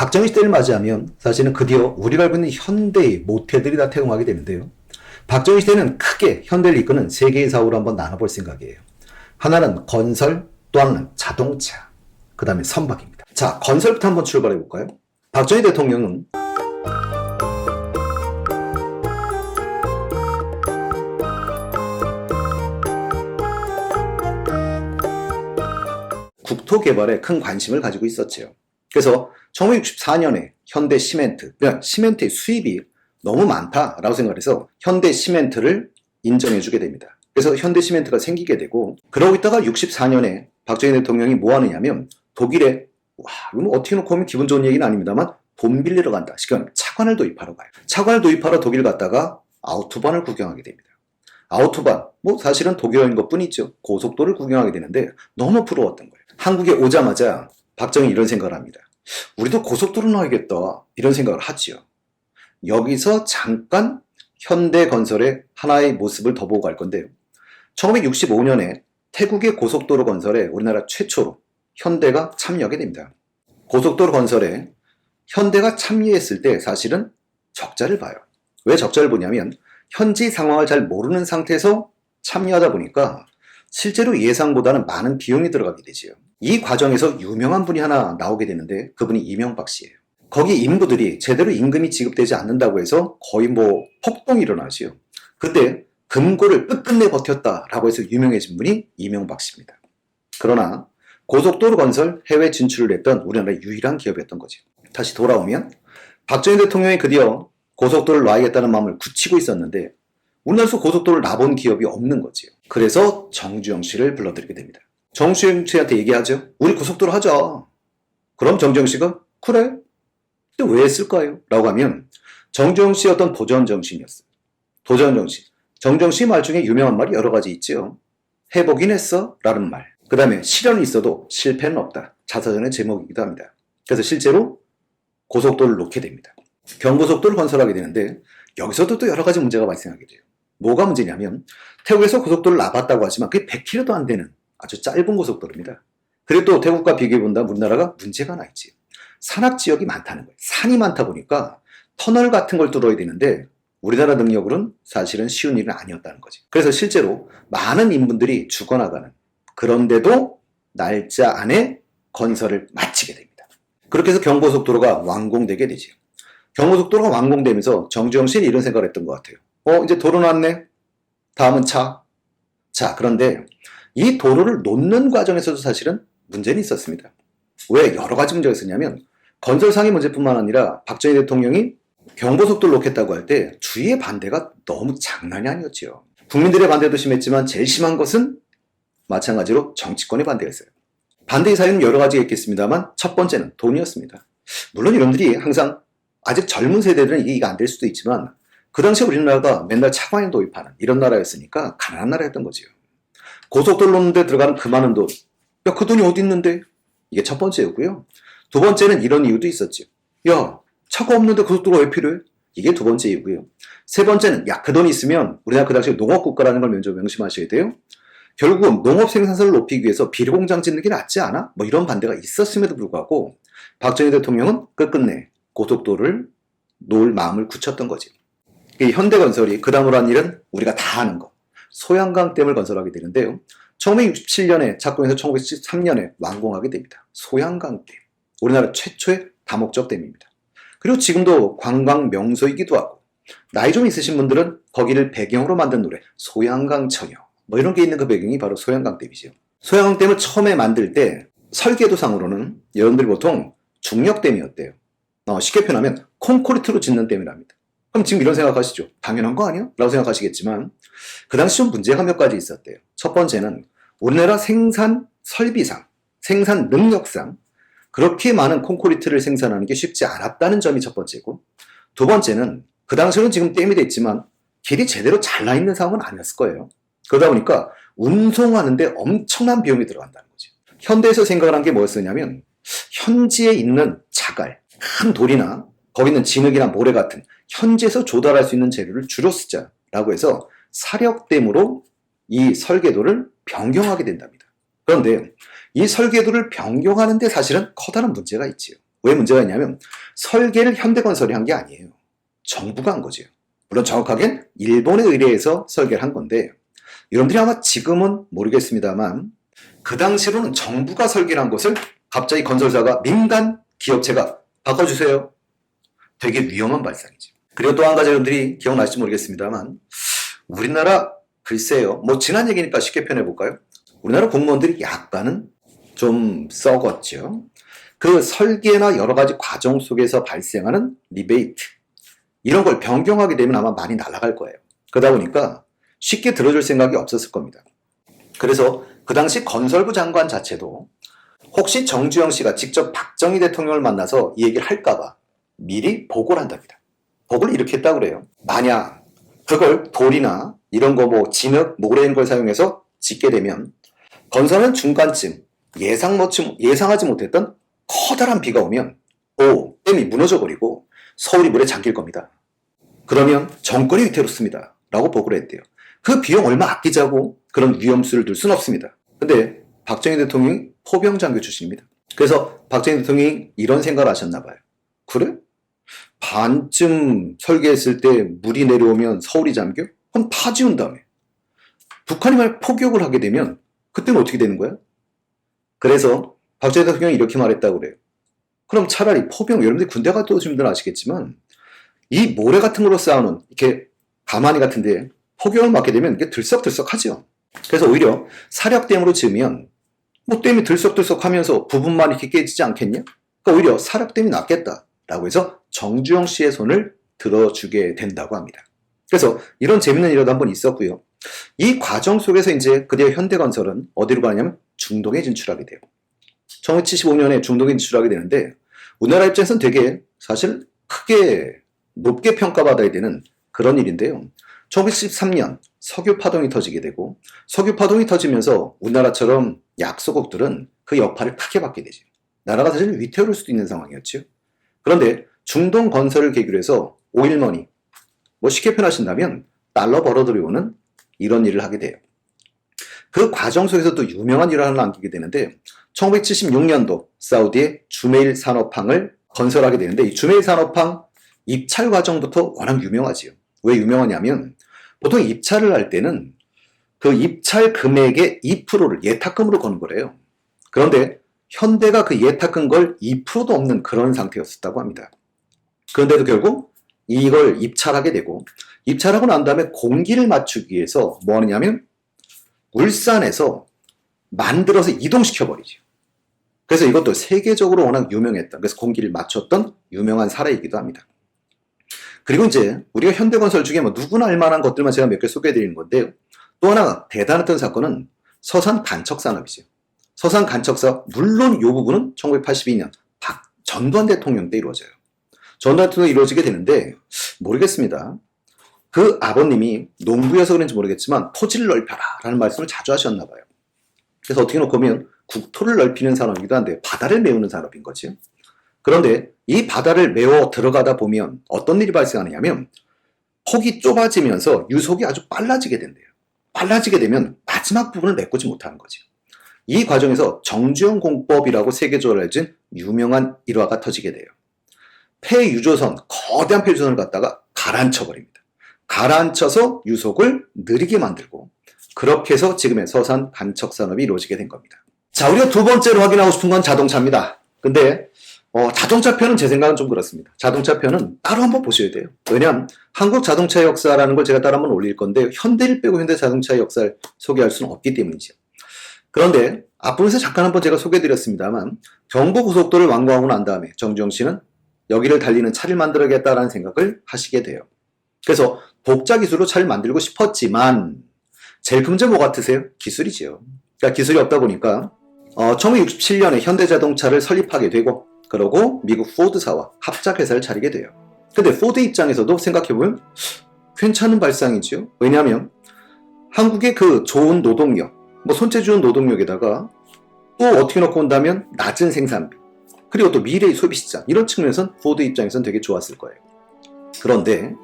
박정희 시대를 맞이하면 사실은 드디어 우리가 알고 있는 현대의 모태들이 다 태동하게 되는데요. 박정희 시대는 크게 현대를 이끄는 세 개의 사업으로 한번 나눠볼 생각이에요. 하나는 건설, 또 하나는 자동차, 그 다음에 선박입니다. 자, 건설부터 한번 출발해 볼까요? 박정희 대통령은 국토 개발에 큰 관심을 가지고 있었지요. 그래서 1964년에 현대 시멘트, 그러니까 시멘트의 수입이 너무 많다라고 생각해서 현대 시멘트를 인정해주게 됩니다. 그래서 현대 시멘트가 생기게 되고 그러고 있다가 64년에 박정희 대통령이 뭐 하느냐면 독일에 와 이거 뭐 어떻게 놓고 보면 기분 좋은 얘기는 아닙니다만 돈 빌리러 간다. 지금 차관을 도입하러 가요. 차관을 도입하러 독일 갔다가 아우토반을 구경하게 됩니다. 아우토반 뭐 사실은 독일어인 것 뿐이죠. 고속도로를 구경하게 되는데 너무 부러웠던 거예요. 한국에 오자마자 박정희 이런 생각을 합니다. 우리도 고속도로 나야겠다 이런 생각을 하지요. 여기서 잠깐 현대 건설의 하나의 모습을 더 보고 갈 건데요. 1965년에 태국의 고속도로 건설에 우리나라 최초로 현대가 참여하게 됩니다. 고속도로 건설에 현대가 참여했을 때 사실은 적자를 봐요. 왜 적자를 보냐면 현지 상황을 잘 모르는 상태에서 참여하다 보니까 실제로 예상보다는 많은 비용이 들어가게 되지요. 이 과정에서 유명한 분이 하나 나오게 되는데 그분이 이명박 씨예요. 거기 인부들이 제대로 임금이 지급되지 않는다고 해서 거의 뭐 폭동이 일어나지요. 그때 금고를 끝끝내 버텼다라고 해서 유명해진 분이 이명박 씨입니다. 그러나 고속도로 건설 해외 진출을 했던 우리나라의 유일한 기업이었던 거죠. 다시 돌아오면 박정희 대통령이 드디어 고속도로를 놔야겠다는 마음을 굳히고 있었는데 우리나라에서 고속도로를 놔본 기업이 없는 거지요. 그래서 정주영 씨를 불러들이게 됩니다. 정주영 씨한테 얘기하죠. 우리 고속도로 하자. 그럼 정주영 씨가 그래. 근데 왜 했을까요? 라고 하면 정주영 씨의 어떤 도전 정신이었어요. 도전 정신. 정주영 씨말 중에 유명한 말이 여러 가지 있죠. 해보긴 했어. 라는 말. 그 다음에 실현이 있어도 실패는 없다. 자서전의 제목이기도 합니다. 그래서 실제로 고속도로를 놓게 됩니다. 경고속도를 건설하게 되는데 여기서도 또 여러 가지 문제가 발생하게 돼요. 뭐가 문제냐면 태국에서 고속도로를 놔봤다고 하지만 그게 100km도 안 되는 아주 짧은 고속도로입니다. 또 태국과 비교해 본다면 우리나라가 문제가 나 있지. 산악 지역이 많다는 거예요. 산이 많다 보니까 터널 같은 걸 뚫어야 되는데 우리나라 능력으로는 사실은 쉬운 일은 아니었다는 거지. 그래서 실제로 많은 인분들이 죽어나가는 그런데도 날짜 안에 건설을 마치게 됩니다. 그렇게 해서 경고속도로가 완공되게 되지요. 경고속도로가 완공되면서 정주영 씨는 이런 생각을 했던 것 같아요. 어, 이제 도로 났네? 다음은 차. 자, 그런데 이 도로를 놓는 과정에서도 사실은 문제는 있었습니다. 왜 여러 가지 문제가 있었냐면 건설 상의 문제뿐만 아니라 박정희 대통령이 경보속도를 놓겠다고 할 때 주위의 반대가 너무 장난이 아니었지요. 국민들의 반대도 심했지만 제일 심한 것은 마찬가지로 정치권의 반대가 있어요. 반대의 사유는 여러 가지가 있겠습니다만 첫 번째는 돈이었습니다. 물론 여러분들이 항상 아직 젊은 세대들은 이해가 안될 수도 있지만 그 당시에 우리나라가 맨날 차관을 도입하는 이런 나라였으니까 가난한 나라였던 거지요. 고속도로 놓는데 들어가는 그 많은 돈. 야, 그 돈이 어디 있는데? 이게 첫 번째였고요. 두 번째는 이런 이유도 있었죠. 야, 차가 없는데 고속도로가 왜 필요해? 이게 두 번째 이유고요. 세 번째는 야, 그 돈이 있으면 우리나라 그 당시에 농업 국가라는 걸 먼저 명심하셔야 돼요. 결국은 농업 생산성을 높이기 위해서 비료공장 짓는 게 낫지 않아? 뭐 이런 반대가 있었음에도 불구하고 박정희 대통령은 끝끝내 고속도로를 놓을 마음을 굳혔던 거지. 이 현대건설이 그 다음으로 한 일은 우리가 다 아는 거. 소양강 댐을 건설하게 되는데요. 1967년에 착공해서 1973년에 완공하게 됩니다. 소양강 댐. 우리나라 최초의 다목적 댐입니다. 그리고 지금도 관광 명소이기도 하고 나이 좀 있으신 분들은 거기를 배경으로 만든 노래 소양강 처녀 뭐 이런 게 있는 그 배경이 바로 소양강 댐이죠. 소양강 댐을 처음에 만들 때 설계도상으로는 여러분들이 보통 중력댐이었대요. 어, 쉽게 표현하면 콘크리트로 짓는 댐이랍니다. 그럼 지금 이런 생각하시죠. 당연한 거 아니야? 라고 생각하시겠지만 그 당시 좀 문제가 몇 가지 있었대요. 첫 번째는 우리나라 생산 설비상, 생산 능력상 그렇게 많은 콘크리트를 생산하는 게 쉽지 않았다는 점이 첫 번째고 두 번째는 그 당시에는 지금 댐이 됐지만 길이 제대로 잘나 있는 상황은 아니었을 거예요. 그러다 보니까 운송하는데 엄청난 비용이 들어간다는 거죠. 현대에서 생각을 한 게 뭐였었냐면 현지에 있는 자갈, 큰 돌이나 거기 있는 진흙이나 모래 같은 현지에서 조달할 수 있는 재료를 주로 쓰자라고 해서 사력댐으로 이 설계도를 변경하게 된답니다. 그런데 이 설계도를 변경하는데 사실은 커다란 문제가 있지요. 왜 문제가 있냐면 설계를 현대건설이 한 게 아니에요. 정부가 한 거죠. 물론 정확하게는 일본에 의뢰해서 설계를 한 건데 여러분들이 아마 지금은 모르겠습니다만 그 당시로는 정부가 설계를 한 것을 갑자기 건설사가 민간 기업체가 바꿔주세요. 되게 위험한 발상이죠. 그리고 또 한 가지 여러분들이 기억나실지 모르겠습니다만 우리나라 글쎄요. 뭐 지난 얘기니까 쉽게 표현해 볼까요? 우리나라 공무원들이 약간은 좀 썩었죠. 그 설계나 여러 가지 과정 속에서 발생하는 리베이트 이런 걸 변경하게 되면 아마 많이 날아갈 거예요. 그러다 보니까 쉽게 들어줄 생각이 없었을 겁니다. 그래서 그 당시 건설부 장관 자체도 혹시 정주영 씨가 직접 박정희 대통령을 만나서 이 얘기를 할까봐 미리 보고를 한답니다. 보고를 이렇게 했다고 그래요. 만약 그걸 돌이나 이런 거 뭐 진흙, 모래 이런 걸 사용해서 짓게 되면 건설은 중간쯤 예상 못치, 예상하지 못했던 커다란 비가 오면 오 댐이 무너져 버리고 서울이 물에 잠길 겁니다. 그러면 정권이 위태롭습니다. 라고 보고를 했대요. 그 비용 얼마 아끼자고 그런 위험수를 둘 수는 없습니다. 근데 박정희 대통령이 포병장교 출신입니다. 그래서 박정희 대통령이 이런 생각을 하셨나 봐요. 그래? 반쯤 설계했을 때 물이 내려오면 서울이 잠겨? 그럼 파 지운 다음에 북한이 만약 포격을 하게 되면 그때는 어떻게 되는 거야? 그래서 박정희 대통령이 이렇게 말했다고 그래요. 그럼 차라리 포병, 여러분들 군대 갔다 오신 분들은 아시겠지만 이 모래 같은 걸로 쌓아놓은 이렇게 가마니 같은데 포격을 맞게 되면 이게 들썩들썩하죠. 그래서 오히려 사력댐으로 지으면 뭐 댐이 들썩들썩하면서 부분만 이렇게 깨지지 않겠냐? 그러니까 오히려 사력댐이 낫겠다라고 해서 정주영 씨의 손을 들어주게 된다고 합니다. 그래서 이런 재밌는 일화도 한번 있었고요. 이 과정 속에서 이제 그대의 현대건설은 어디로 가냐면 중동에 진출하게 돼요. 1975년에 중동에 진출하게 되는데 우리나라 입장에서는 되게 사실 크게 높게 평가받아야 되는 그런 일인데요. 1973년 석유 파동이 터지게 되고 석유 파동이 터지면서 우리나라처럼 약소국들은 그 여파를 크게 받게 되죠. 나라가 사실 위태로울 수도 있는 상황이었죠. 그런데 중동 건설을 계기로 해서 오일머니, 뭐 쉽게 표현하신다면 달러 벌어 들여오는 이런 일을 하게 돼요. 그 과정 속에서 또 유명한 일을 하나 남기게 되는데 1976년도 사우디의 주메일 산업항을 건설하게 되는데 이 주메일 산업항 입찰 과정부터 워낙 유명하지요. 왜 유명하냐면 보통 입찰을 할 때는 그 입찰 금액의 2%를 예탁금으로 거는 거래요. 그런데 현대가 그 예탁금 걸 2%도 없는 그런 상태였었다고 합니다. 그런데도 결국 이걸 입찰하게 되고 입찰하고 난 다음에 공기를 맞추기 위해서 뭐 하느냐면 울산에서 만들어서 이동시켜 버리죠. 그래서 이것도 세계적으로 워낙 유명했던 그래서 공기를 맞췄던 유명한 사례이기도 합니다. 그리고 이제 우리가 현대건설 중에 뭐 누구나 알만한 것들만 제가 몇 개 소개해 드리는 건데요. 또 하나 대단했던 사건은 서산 간척 산업이죠. 서산 간척사 물론 이 부분은 1982년 박 전두환 대통령 때 이루어져요. 전두환 이루어지게 되는데 모르겠습니다. 그 아버님이 농부여서 그런지 모르겠지만 토지를 넓혀라 라는 말씀을 자주 하셨나 봐요. 그래서 어떻게 놓고 보면 국토를 넓히는 산업이기도 한데 바다를 메우는 산업인 거죠. 그런데 이 바다를 메워 들어가다 보면 어떤 일이 발생하느냐면 폭이 좁아지면서 유속이 아주 빨라지게 된대요. 빨라지게 되면 마지막 부분을 메꾸지 못하는 거죠. 이 과정에서 정주영 공법이라고 세계적으로 알려진 유명한 일화가 터지게 돼요. 폐유조선, 거대한 폐유조선을 갖다가 가라앉혀 버립니다. 가라앉혀서 유속을 느리게 만들고 그렇게 해서 지금의 서산 간척 산업이 이루어지게 된 겁니다. 자, 우리가 두 번째로 확인하고 싶은 건 자동차입니다. 근데 어, 자동차 편은 제 생각은 좀 그렇습니다. 자동차 편은 따로 한번 보셔야 돼요. 왜냐하면 한국 자동차 역사라는 걸 제가 따로 한번 올릴 건데 현대를 빼고 현대 자동차 역사를 소개할 수는 없기 때문이죠. 그런데 앞부분에서 잠깐 한번 제가 소개해드렸습니다만 경부고속도를 완공하고 난 다음에 정주영 씨는 여기를 달리는 차를 만들어야겠다라는 생각을 하시게 돼요. 그래서 독자 기술로 차를 만들고 싶었지만 제일 큰 문제 뭐 같으세요? 기술이지요. 그러니까 기술이 없다 보니까 어, 1967년에 현대자동차를 설립하게 되고 그러고 미국 포드사와 합작회사를 차리게 돼요. 근데 포드 입장에서도 생각해보면 괜찮은 발상이지요. 왜냐하면 한국의 그 좋은 노동력, 뭐 손재주는 노동력에다가 또 어떻게 놓고 본다면 낮은 생산비, 그리고 또 미래의 소비시장 이런 측면에선 포드 입장에선 되게 좋았을 거예요. 그런데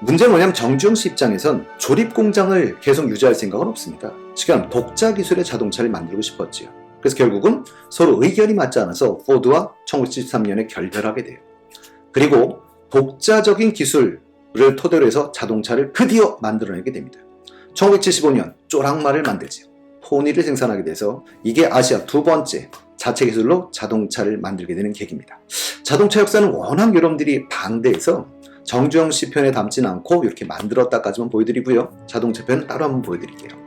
문제는 뭐냐면 정주영 씨 입장에선 조립 공장을 계속 유지할 생각은 없습니다. 지금 독자 기술의 자동차를 만들고 싶었지요. 그래서 결국은 서로 의견이 맞지 않아서 포드와 1973년에 결별하게 돼요. 그리고 독자적인 기술을 토대로 해서 자동차를 드디어 만들어내게 됩니다. 1975년 쪼랑말을 만들지요. 포니를 생산하게 돼서 이게 아시아 두 번째 자체 기술로 자동차를 만들게 되는 계기입니다. 자동차 역사는 워낙 여러분들이 방대해서 정주영 씨 편에 담지는 않고 이렇게 만들었다까지만 보여드리고요. 자동차 편 따로 한번 보여드릴게요.